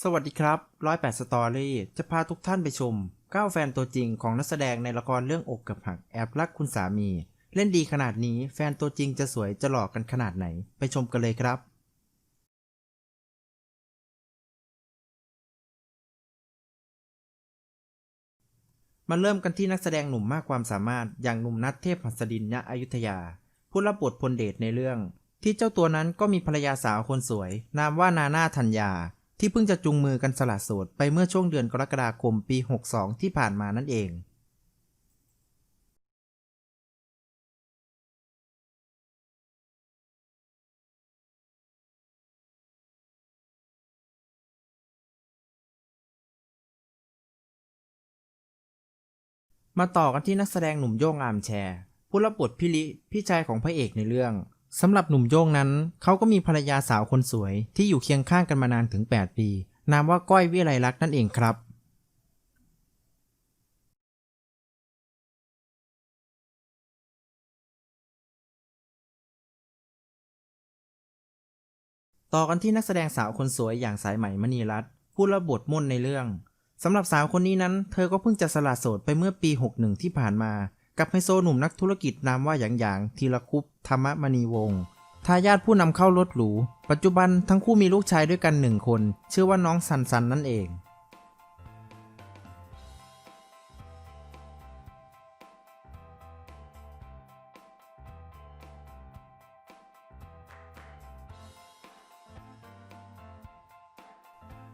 สวัสดีครับร้อยแปดสตอรี่จะพาทุกท่านไปชมก้าวแฟนตัวจริงของนักแสดงในละครเรื่องอกกับหักแอบรักคุณสามี เล่นดีขนาดนี้แฟนตัวจริงจะสวยจะหลอกกันขนาดไหน ไปชมกันเลยครับ มาเริ่มกันที่นักแสดงหนุ่มมากความสามารถอย่างหนุ่มนัทเทพหัสดินณอยุธยา ผู้รับบทพลเดชในเรื่อง ที่เจ้าตัวนั้นก็มีภรรยาสาวคนสวย นามว่านาน่าธัญญา ที่เพิ่งจะจุงมือกันสละโสดไปเมื่อช่วงเดือนกรกฎาคมปี 62 ที่ผ่านมานั่นเองมาต่อกันที่นักแสดงหนุ่มโย่งอามแชร์ ผู้รับบทพี่ลิพี่ชายของพระเอกในเรื่อง สำหรับหนุ่มโย่งนั้น เขาก็มีภรรยาสาวคนสวย ที่อยู่เคียงข้างกันมานานถึง 8 ปี นามว่าก้อยวิไลลักษณ์นั่นเองครับ ต่อกันที่นักแสดงสาวคนสวยอย่างสายไหมมณีรัตน์ผู้รับบทม่นในเรื่องสำหรับสาวคนนี้นั้น เธอก็เพิ่งจะสละโสดไปเมื่อปี 61 ที่ผ่านมา กับไฮโซหนุ่มนักธุรกิจนามว่าหยางหยางธีรคุปธรรมมณีวงศ์ทายาทผู้นำเข้ารถหรู ปัจจุบันทั้งคู่มีลูกชายด้วยกันหนึ่งคน ชื่อว่าน้องซันซันนั่นเอง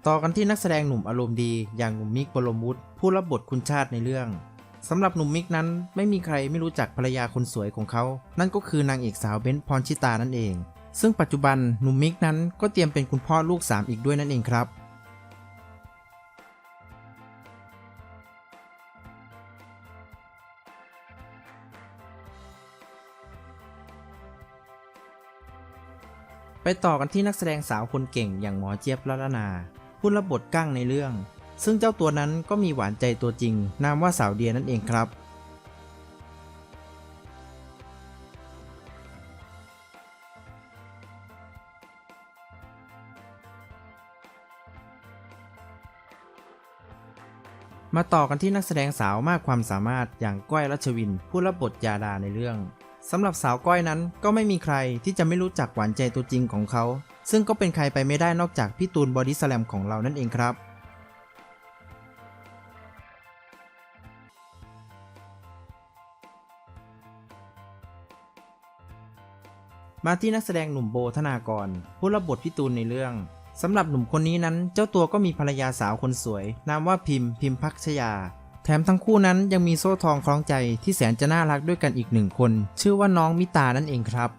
ต่อกันที่นักแสดงหนุ่มอารมณ์ดีอย่างหนุ่มมิกบรมวุฒิผู้รับบทคุณชาติในเรื่อง สำหรับหนุ่มมิกนั้นไม่มีใครไม่รู้จักภรรยาคนสวยของเขา นั่นก็คือนางเอกสาวเบนซ์พรชิตานั่นเอง ซึ่งปัจจุบันหนุ่มมิกนั้นก็เตรียมเป็นคุณพ่อลูกสามอีกด้วยนั่นเองครับ ไปต่อกันที่นักแสดงสาวคนเก่งอย่างหมอเจี๊ยบละละนาผู้รับบทกั้งในเรื่อง ซึ่งเจ้าตัวนั้นก็มีหวานใจตัวจริง นามว่าสาวเดียนั่นเองครับ มาต่อกันที่นักแสดงสาวมากความสามารถอย่างก้อยรัชวิน ผู้รับบทยาดาในเรื่องสำหรับสาวก้อยนั้นก็ไม่มีใครที่จะไม่รู้จักหวานใจตัวจริงของเขา ซึ่งก็เป็นใครไปไม่ได้นอกจากพี่ตูนบอดี้สแลมของเรานั่นเองครับ มาที่นักแสดงหนุ่มโบธนากร ผู้รับบทพี่ตูนในเรื่องสำหรับหนุ่มคนนี้นั้น เจ้าตัวก็มีภรรยาสาวคนสวย นามว่าพิมพ์ พิมพักชยา แถมทั้งคู่นั้นยังมีโซ่ทองคล้องใจที่แสนจะน่ารักด้วยกันอีกหนึ่งคน ชื่อว่าน้องมิตานั่นเองครับ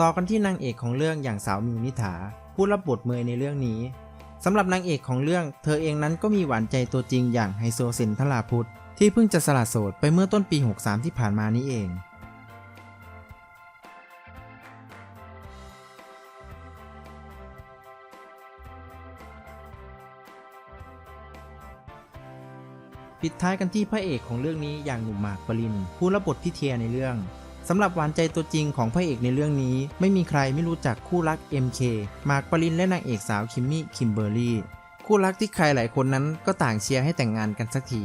ต่อกันที่นางเอกของเรื่องอย่างสาวมิวนิถาผู้รับบทเมยในเรื่องนี้สำหรับนางเอกของเรื่อง เธอเองนั้นก็มีหวานใจตัวจริงอย่างไฮโซเซนทลาพุทธ ที่เพิ่งจะสละโสดไปเมื่อต้นปี 63 ที่ผ่านมานี้เอง ปิดท้ายกันที่พระเอกของเรื่องนี้อย่างหนุ่มหมากปรินผู้รับบทพี่เทียในเรื่องสำหรับหวานใจตัวจริงของพระเอกในเรื่องนี้ ไม่มีใครไม่รู้จักคู่รัก MK หมากปรินและนางเอกสาวคิมมี่คิมเบอร์รี่คู่รักที่ใครหลายคนนั้นก็ต่างเชียร์ให้แต่งงานกันสักที